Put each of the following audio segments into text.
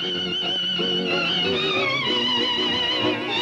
Thank you.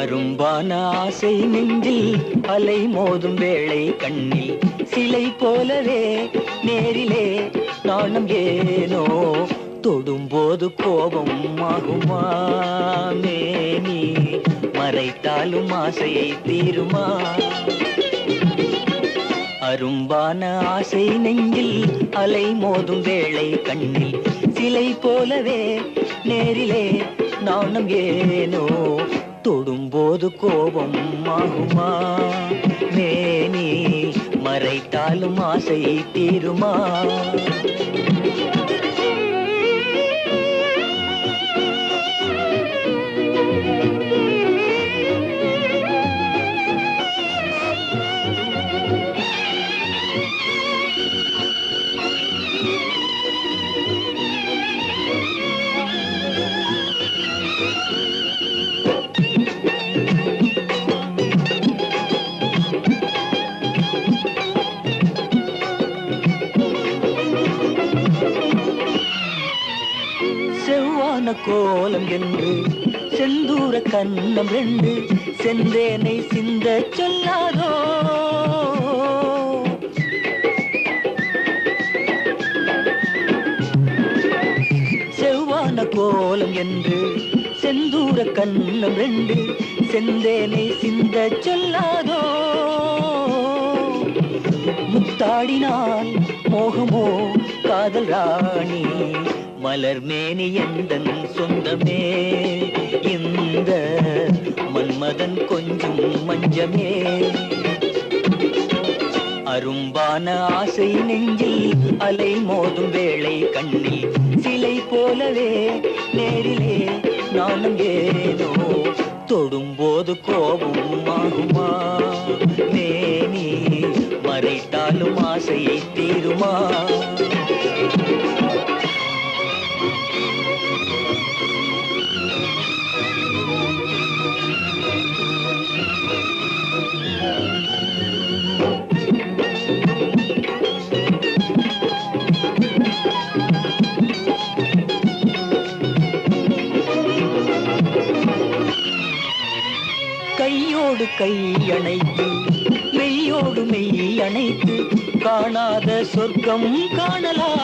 அரும்பான ஆசை நெஞ்சில் அலை மோதும் வேளை கண்ணில். சிலை போலவே நேரிலே நாணம் ஏனோ? தொடும்போது கோபம் ஆகுமா மேனி மறைத்தாலும் ஆசையை தீருமா? அரும்பான ஆசை நெஞ்சில் அலை மோதும் வேளை கண்ணில். சிலை போலவே நேரிலே நாணம் ஏனோ? தொடும்போது கோபம் ஆகுமா? மேனி மறைத்தாலும் ஆசை தீருமா? செவ்வான கோலம் என்று செந்தூர கண்ணம் ரெண்டு செந்தேனை சிந்த சொல்லாதோ? செவ்வான கோலம் என்று செந்தூர கண்ணம் ரெண்டு செந்தேனை சிந்த சொல்லாதோ? முத்தாடினால் மோகமோ காதல் ராணி மலர் மேனி எந்தன் சொந்தமே? இந்த மன்மதன் கொஞ்சம் மஞ்சமே. அரும்பான ஆசை நெஞ்சில் அலை மோதும் வேளை கண்ணில் சிலை போலவே நேரிலே நானும் ஏனோ தொடும்போது கோபம் ஆகுமா? மேனி மறைத்தாலும் ஆசையை தீருமா? கையோடு கை அணைத்து மெய்யோடு மெய் அணைத்து காணாத சொர்க்கம் காணலாம்.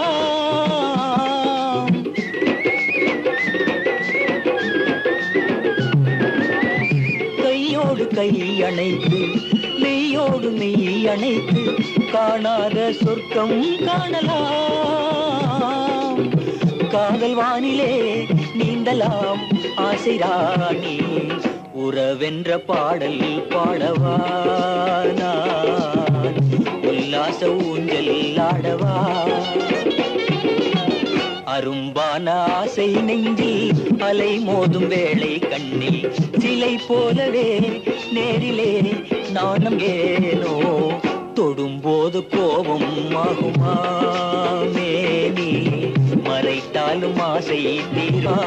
கையோடு கை அணைத்து மெய்யோடு மெய் அணைத்து காணாத சொர்க்கம் காணலாம். காதல் வானிலே நீந்தலாம் ஆசை ராணி. உறவென்ற பாடல் பாடவா நான்? உல்லாச ஊஞ்சல் ஆடவா? அரும்பான ஆசை நெஞ்சில் அலை மோதும் வேளை கண்ணில் சிலை போலவே நேரிலே நாணம் ஏனோ? தொடும்போது கோபம் ஆகுமா மேனி? மறைத்தாலும் ஆசை தீரா?